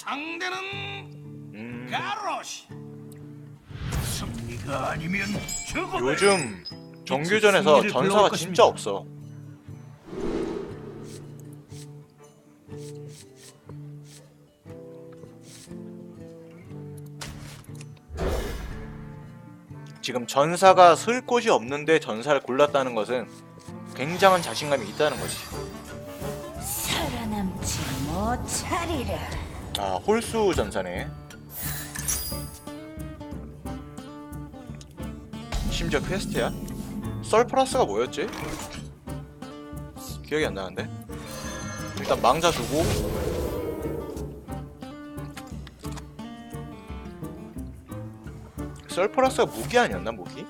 상대는 음, 가로시. 승리가 아니면 죽음. 요즘 정규전에서 승리를 전사가 불러올 진짜 것입니다. 없어. 지금 전사가 쓸 곳이 없는데 전사를 골랐다는 것은 굉장한 자신감이 있다는 거지. 살아남지 못하리라. 아, 홀수 전사네. 심지어 퀘스트야? 썰프라스가 뭐였지? 기억이 안 나는데? 일단 망자 두고 썰프라스가 무기 아니었나 무기?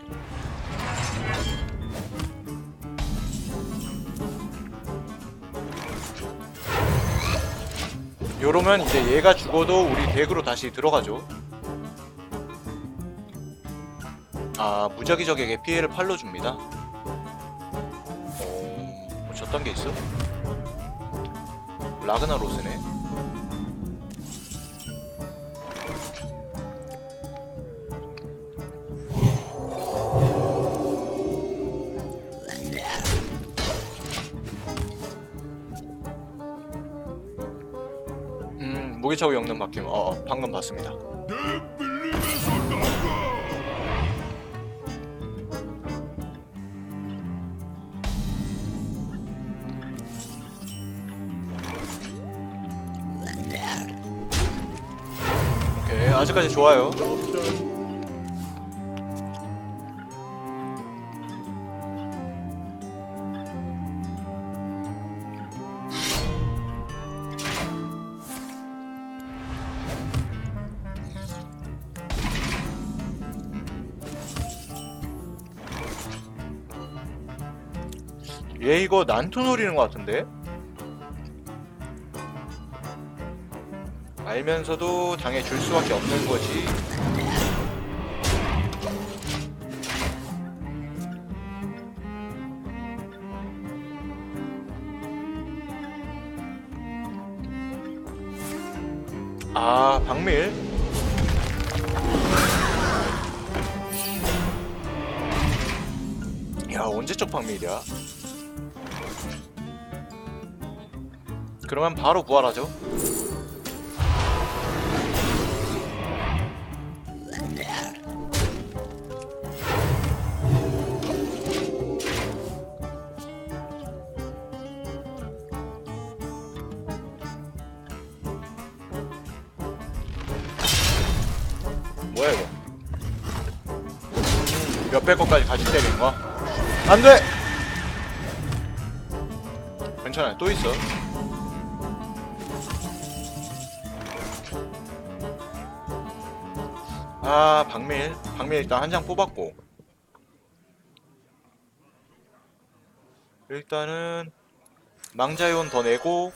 요러면 이제 얘가 죽어도 우리 덱으로 다시 들어가죠. 아 무작위 적에게 피해를 팔로 줍니다. 어, 뭐 저딴 게 있어? 라그나로스네. 차고 영능 바뀜. 어, 어 방금 봤습니다. 오케이 아직까지 좋아요. 얘 이거 난투 노리는 것 같은데? 알면서도 당해줄 수밖에 없는 거지. 아, 박밀. 야, 언제적 박밀이야? 그러면 바로 부활하죠. 뭐야 이거? 몇백 건까지 같이 때리는 거야? 안 돼! 괜찮아, 또 있어. 아, 박밀. 박밀 일단 한 장 뽑았고. 일단은 망자이온 더 내고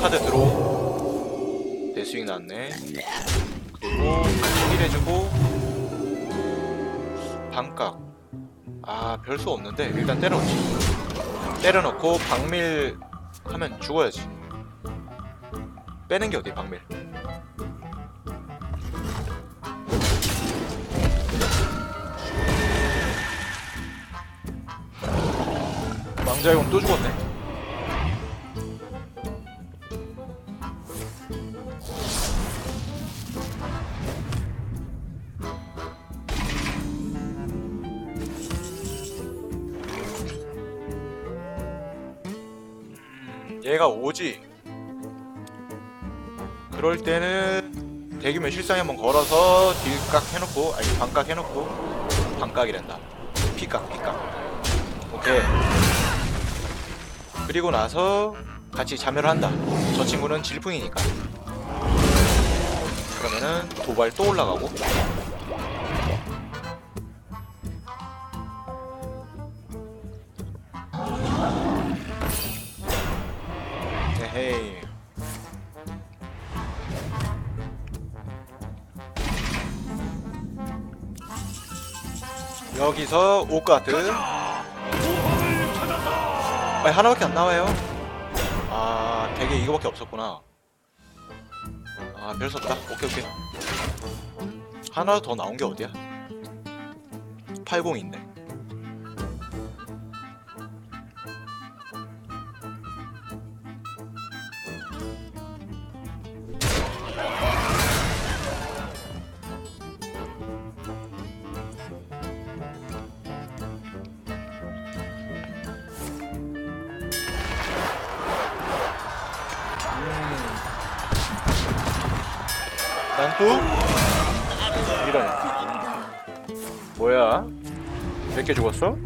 카드 들어. 대스윙 났네. 그리고 힐 해주고 반각. 아, 별 수 없는데 일단 때려놓지. 때려놓고 박밀 하면 죽어야지. 빼는 게 어디 박밀? 망자이온 또 죽었네. 얘가 오지. 그럴 때는 대규모 실상에 한번 걸어서 딜각 해놓고 아니 반각 해놓고 반각이란다. 피각 피각. 오케이. 그리고 나서 같이 자멸을 한다. 저 친구는 질풍이니까. 그러면은 도발 또 올라가고. 여기서 오가드. 아니 하나밖에 안 나와요. 아 되게 이거밖에 없었구나. 아, 별 썼다. 오케이, 오케이. 하나 더 나온 게 어디야? 80 있네. 난 또? 이런. 뭐야? 몇 개 죽었어?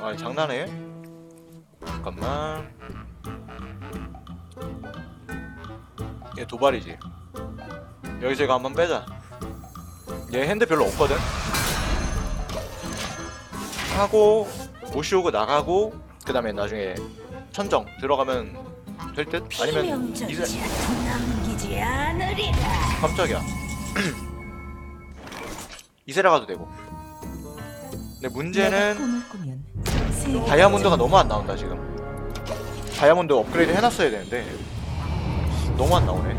아, 장난해? 잠깐만. 얘 도발이지. 여기서 이거 한번 빼자. 얘 핸드 별로 없거든? 하고, 모시오고 나가고, 그 다음에 나중에 천정 들어가면 될 듯? 아니면 이제 남기지 않으리라. 깜짝이야. 이세라 가도 되고. 근데 문제는 꿈을 꾸면 세계가 다이아몬드가 너무 안 나온다 지금. 다이아몬드 업그레이드 해놨어야 되는데 너무 안 나오네.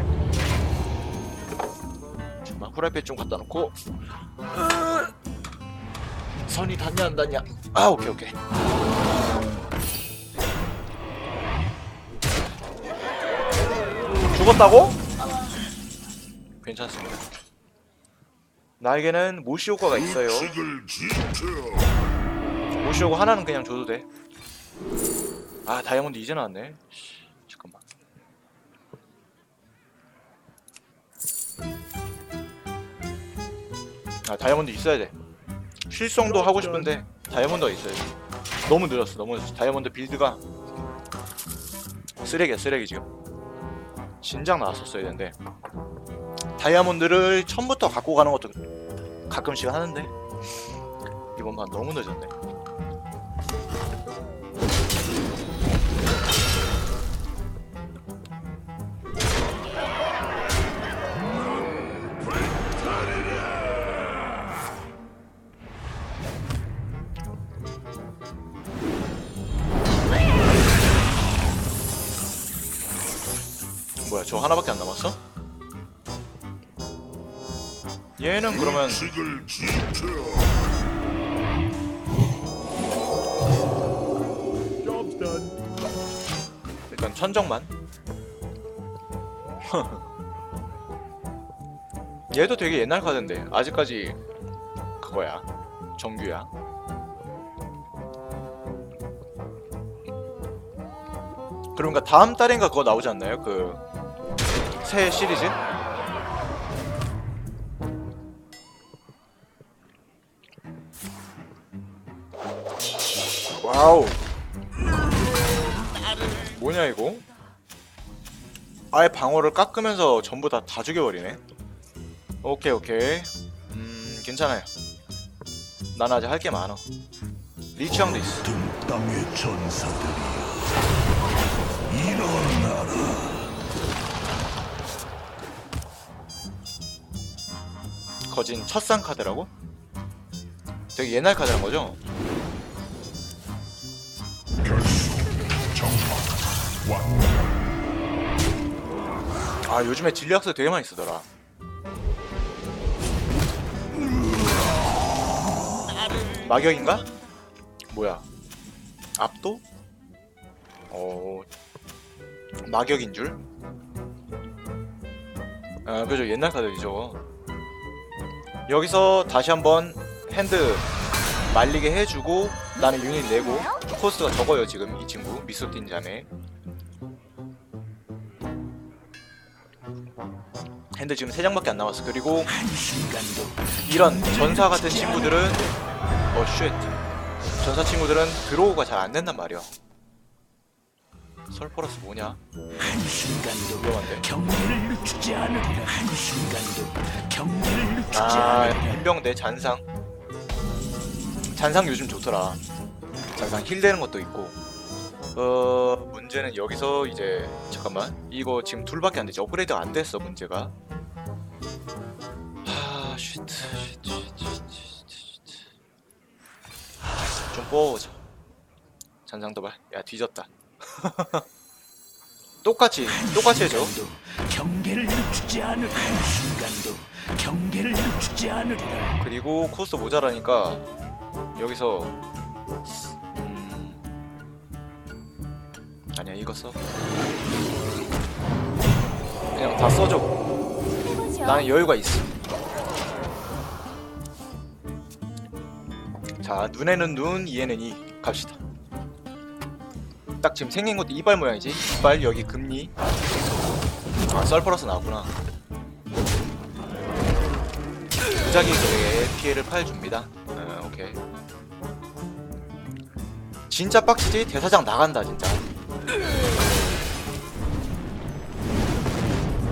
잠깐만 후라이팬 좀 갖다 놓고. 으, 선이 닿냐 안 닿냐? 아 오케이 오케이 죽었다고? 괜찮습니다 나에게는 모시오가가 있어요 모시오고 하나는 그냥 줘도 돼. 아 다이아몬드 이제 나왔네. 씨, 잠깐만. 아 다이아몬드 있어야 돼. 실성도 하고 싶은데 다이아몬드가 있어야지. 너무 늘었어, 너무 늘었어. 다이아몬드 빌드가 쓰레기야, 쓰레기 지금. 진작 나왔었어야 되는데 다이아몬드를 처음부터 갖고 가는 것도 가끔씩 하는데 이번만 너무 늦었네. 하나밖에 안 남았어? 얘는 그러면 일단 천정만 얘도 되게 옛날 카드인데 아직까지 그거야 정규야 그러니까 다음 달인가 그거 나오지 않나요? 그 새 시리즈? 와우. 뭐냐 이거? 아예 방어를 깎으면서 전부 다 다 죽여버리네. 오케이 오케이. 음 괜찮아요. 난 아직 할 게 많어 리치 형도 있어. 등 땅의 전사들이여 거진 첫상 카드라고? 되게 옛날 카드란 거죠? 아 요즘에 진리학서 되게 많이 쓰더라 마격인가? 뭐야 압도? 어 마격인 줄? 아 그죠 옛날 카드죠 여기서 다시 한번 핸드 말리게 해주고 나는 유닛 내고 코스가 적어요 지금 이 친구. 미소틴 자매. 핸드 지금 3장밖에 안 남았어. 그리고 이런 전사 같은 친구들은 어쉣. 전사 친구들은 드로우가 잘 안 된단 말이야 설포러스 뭐냐? 한 순간도 위험한데 경계를 늦추지 않으리라. 한 순간도 경계를 늦추지 아 않으리라. 인병대 잔상. 잔상 요즘 좋더라. 잔상 힐 되는 것도 있고. 어 문제는 여기서 이제 잠깐만. 이거 지금 둘밖에 안 되지? 업그레이드가 안 됐어 문제가. 하 쉿, 쉿, 쉿, 쉿, 쉿, 쉿. 하, 좀 뽑아보자. 잔상 도발. 야 뒤졌다 똑같이 똑같이 해줘. 경계를 늦추지 않으리라 한순간도 경계를 늦추지 않으리라. 그리고 코스트 모자라니까 여기서 음... 아니야 이거 써. 그냥 다 써줘. 해보죠. 나는 여유가 있어. 자 눈에는 눈 이에는 이. 갑시다 딱 지금 생긴 것도 이빨 모양이지? 이빨 여기 금리. 아 썰퍼러스 나왔구나. 무작위에 피해를 파해줍니다. 아, 오케이. 진짜 빡치지? 대사장 나간다 진짜.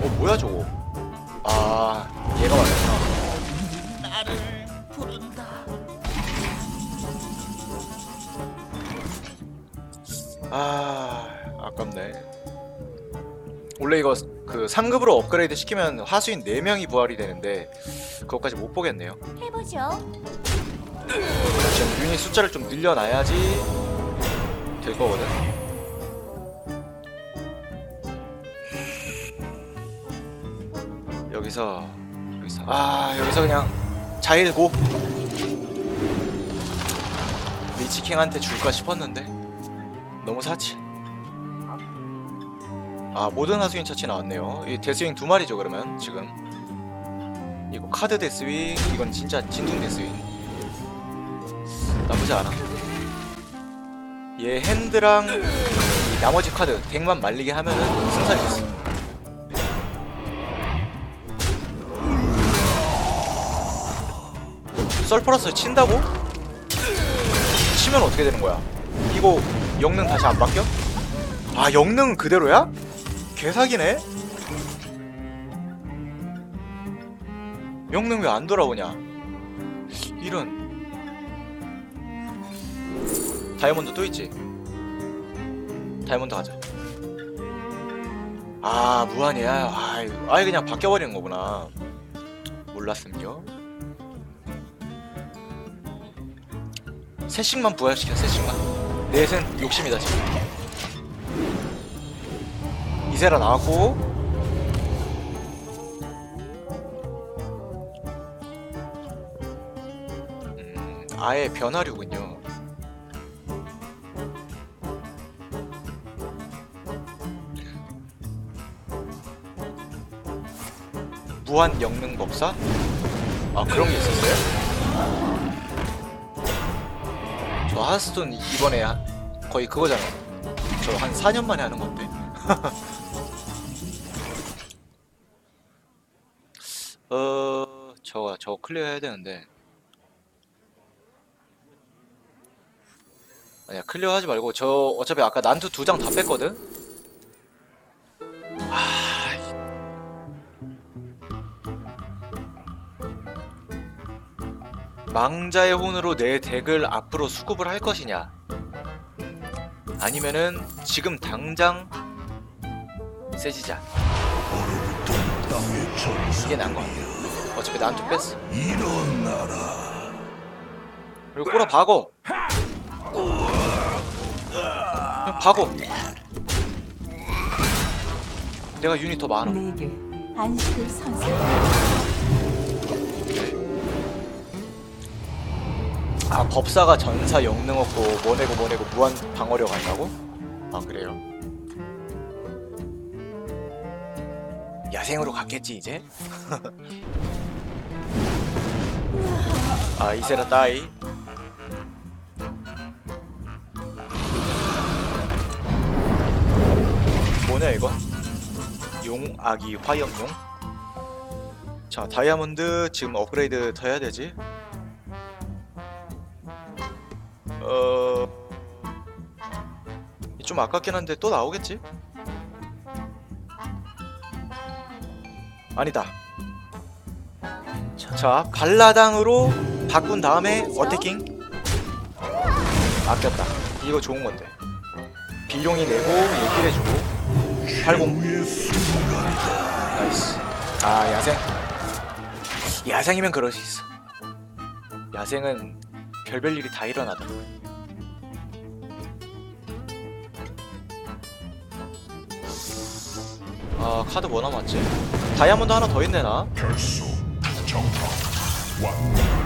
어 뭐야 저거 아 아깝네. 원래 이거 그 3급으로 업그레이드 시키면 하수인 4명이 부활이 되는데 그것까지 못 보겠네요. 해보죠. 지금 유닛 숫자를 좀 늘려놔야지 될 거거든. 여기서 여기서. 아 여기서 그냥 자일고. 리치킹한테 줄까 싶었는데 너무 사치. 아 모든 하수인 처치 나왔네요. 이 데스윙 두 마리죠 그러면 지금. 이거 카드 데스윙 이건 진짜 진퉁 데스윙. 나쁘지 않아. 얘 핸드랑 이 나머지 카드 덱만 말리게 하면은 승산이 있어. 썰퍼러스 친다고? 치면 어떻게 되는 거야? 이거 영능 다시 안 바뀌어? 아 영능 그대로야? 개사기네? 영능 왜 안 돌아오냐? 이런 다이아몬드 또 있지? 다이아몬드 가자 아 무한이야 아이, 아예 그냥 바뀌어버리는 거구나 몰랐음요 셋씩만 부활시켜 셋씩만 넷은 욕심이다 지금 이세라 나왔고 음, 아예 변화류군요 무한 영능 법사? 아 그런 게 있었어요? 저 하스톤 이번에 하- 거의 그거잖아. 저 한 4년 만에 하는 건데. 어, 저거 저거 클리어 해야 되는데. 아니야 클리어 하지 말고 저 어차피 아까 난투 두 장 다 뺐거든. 아, 망자의 혼으로 내 덱을 앞으로 수급을 할 것이냐? 아니면은 지금 당장 세지자. 이게 나은 것 같아 어차피 난투 뺐어. 그리고 꼬라 박어. 그냥 박어. 내가 유닛 더 많아 내게 안식을 선사. 아 법사가 전사 영능 없고 뭐내고 뭐내고 무한 방어력 한다고? 아 그래요? 야생으로 갔겠지 이제? 아 이세라 따이 뭐냐 이거? 용 아기 화염용? 자 다이아몬드 지금 업그레이드 더 해야 되지? 좀 아깝긴 한데 또 나오겠지? 아니다. 자, 갈라당으로 바꾼 다음에 어태킹. 아꼈다. 이거 좋은 건데. 비룡이 내고 얘기를 해주고 80 나이스 아 야생 야생이면 그럴 수 있어 야생은 별별 일이 다 일어나더라고 아 카드 뭐 남았지? 다이아몬드 하나 더 있네 나.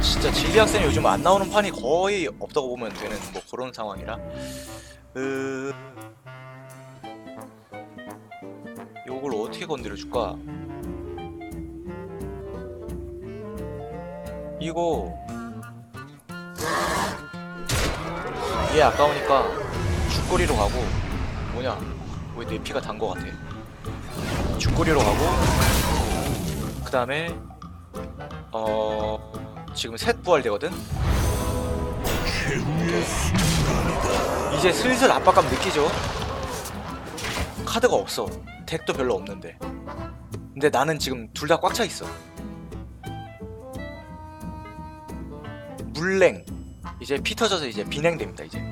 진짜 진리 학생이 요즘 안 나오는 판이 거의 없다고 보면 되는 뭐 그런 상황이라. 으... 요걸 어떻게 건드려 줄까? 이거. 얘 아까우니까 죽거리로 가고 뭐냐 왜 내 피가 단 거 같아 죽거리로 가고 그 다음에 어 지금 셋 부활되거든. 이제 슬슬 압박감 느끼죠. 카드가 없어. 덱도 별로 없는데. 근데 나는 지금 둘 다 꽉 차 있어. 물냉. 이제 피 터져서 이제 비냉됩니다. 이제.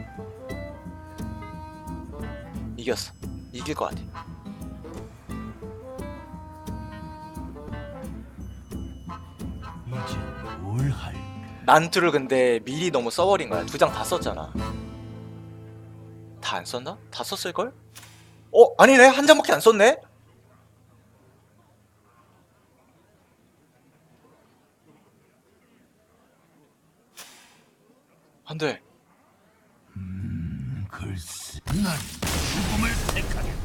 이겼어. 이길 것 같아. 뭘 할까? 난투를 근데 미리 너무 써버린 거야. 두 장 다 썼잖아. 다 안 썼나? 다 썼을 걸? 어? 아니네? 한 장밖에 안 썼네? 안 돼. 글쎄, 난 죽음을 택하겠다.